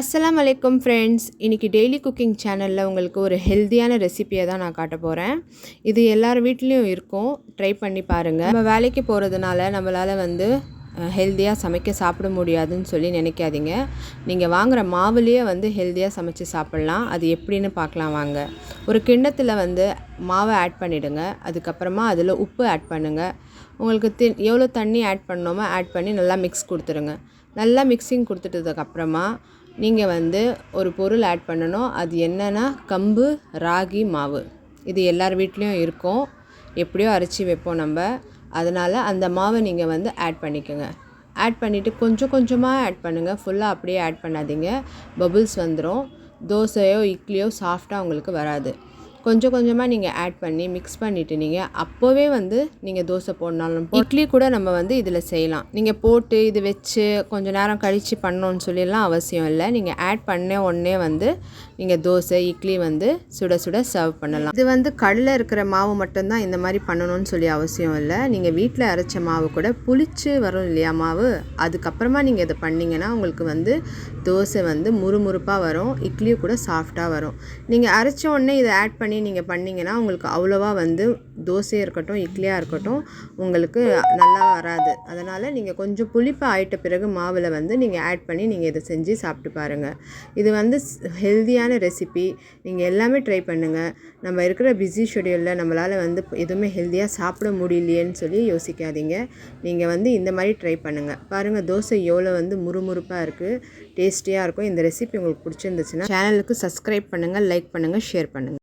அஸ்லாம் வலைக்கம் ஃப்ரெண்ட்ஸ் இன்றைக்கி டெய்லி குக்கிங் சேனலில் உங்களுக்கு ஒரு ஹெல்த்தியான ரெசிப்பியை தான் நான் காட்ட போகிறேன் இது எல்லார் வீட்லேயும் இருக்கும். ட்ரை பண்ணி பாருங்கள் நம்ம வேலைக்கு போகிறதுனால நம்மளால் வந்து ஹெல்த்தியாக சமைக்க சாப்பிட முடியாதுன்னு சொல்லி நினைக்காதீங்க. நீங்கள் வாங்குகிற மாவுலேயே வந்து ஹெல்த்தியாக சமைச்சு சாப்பிட்லாம். அது எப்படின்னு பார்க்கலாம் வாங்க. ஒரு கிண்ணத்தில் வந்து மாவை ஆட் பண்ணிவிடுங்க அதுக்கப்புறமா அதில் உப்பு ஆட் பண்ணுங்கள் உங்களுக்கு தி எவ்வளோ தண்ணி ஆட் பண்ணோமோ ஆட் பண்ணி நல்லா மிக்ஸ் கொடுத்துருங்க. நல்லா மிக்சிங் கொடுத்துட்டதுக்கப்புறமா நீங்கள் வந்து ஒரு பொருள் ஆட் பண்ணணும். அது என்னென்னா கம்பு ராகி மாவு. இது எல்லார் வீட்லேயும் இருக்கும். எப்படியோ அரைச்சி வைப்போம் நம்ம. அதனால் அந்த மாவை நீங்கள் வந்து ஆட் பண்ணிக்கோங்க. ஆட் பண்ணிவிட்டு கொஞ்சம் கொஞ்சமாக ஆட் பண்ணுங்கள் ஃபுல்லாக அப்படியே ஆட் பண்ணாதீங்க. பபுள்ஸ் வந்துடும் தோசையோ இட்லியோ சாஃப்டாக உங்களுக்கு வராது. கொஞ்சம் கொஞ்சமாக நீங்கள் ஆட் பண்ணி மிக்ஸ் பண்ணிவிட்டு நீங்கள் அப்போவே வந்து நீங்கள் தோசை போடனாலும் இட்லி கூட நம்ம வந்து இதில் செய்யலாம். நீங்கள் போட்டு இது வச்சு கொஞ்சம் நேரம் கழித்து பண்ணோன்னு சொல்லிடலாம் அவசியம் இல்லை. நீங்கள் ஆட் பண்ண உடனே வந்து நீங்கள் தோசை இட்லி வந்து சுட சுட சர்வ் பண்ணலாம். இது வந்து கடலில் இருக்கிற மாவு மட்டும்தான் இந்த மாதிரி பண்ணணும்னு சொல்லி அவசியம் இல்லை. நீங்கள் வீட்டில் அரைச்ச மாவு கூட புளிச்சு வரும் இல்லையா மாவு? அதுக்கப்புறமா நீங்கள் இதை பண்ணிங்கன்னா உங்களுக்கு வந்து தோசை வந்து முறுமுறுப்பாக வரும். இட்லியும் கூட சாஃப்டாக வரும். நீங்கள் அரைச்ச உடனே இதை ஆட் பண்ணி பண்ணி நீங்கள் பண்ணிங்கன்னா உங்களுக்கு அவ்வளோவா வந்து தோசையாக இருக்கட்டும் இட்லியாக இருக்கட்டும் உங்களுக்கு நல்லா வராது. அதனால் நீங்கள் கொஞ்சம் புளிப்பாக ஆயிட்ட பிறகு மாவில் வந்து நீங்கள் ஆட் பண்ணி நீங்கள் இதை செஞ்சு சாப்பிட்டு பாருங்கள் இது வந்து ஹெல்த்தியான ரெசிபி நீங்கள் எல்லாமே ட்ரை பண்ணுங்கள் நம்ம இருக்கிற பிஸி ஷெடியூலில் நம்மளால் வந்து எதுவுமே ஹெல்த்தியாக சாப்பிட முடியலையேன்னு சொல்லி யோசிக்காதீங்க. நீங்கள் வந்து இந்த மாதிரி ட்ரை பண்ணுங்கள் பாருங்கள் தோசை எவ்வளோ வந்து முறுமுறுப்பாக இருக்குது டேஸ்டியாக இருக்கும். இந்த ரெசிபி உங்களுக்கு பிடிச்சிருந்துச்சுன்னா சேனலுக்கு சப்ஸ்கிரைப் பண்ணுங்கள் லைக் பண்ணுங்கள் ஷேர் பண்ணுங்கள்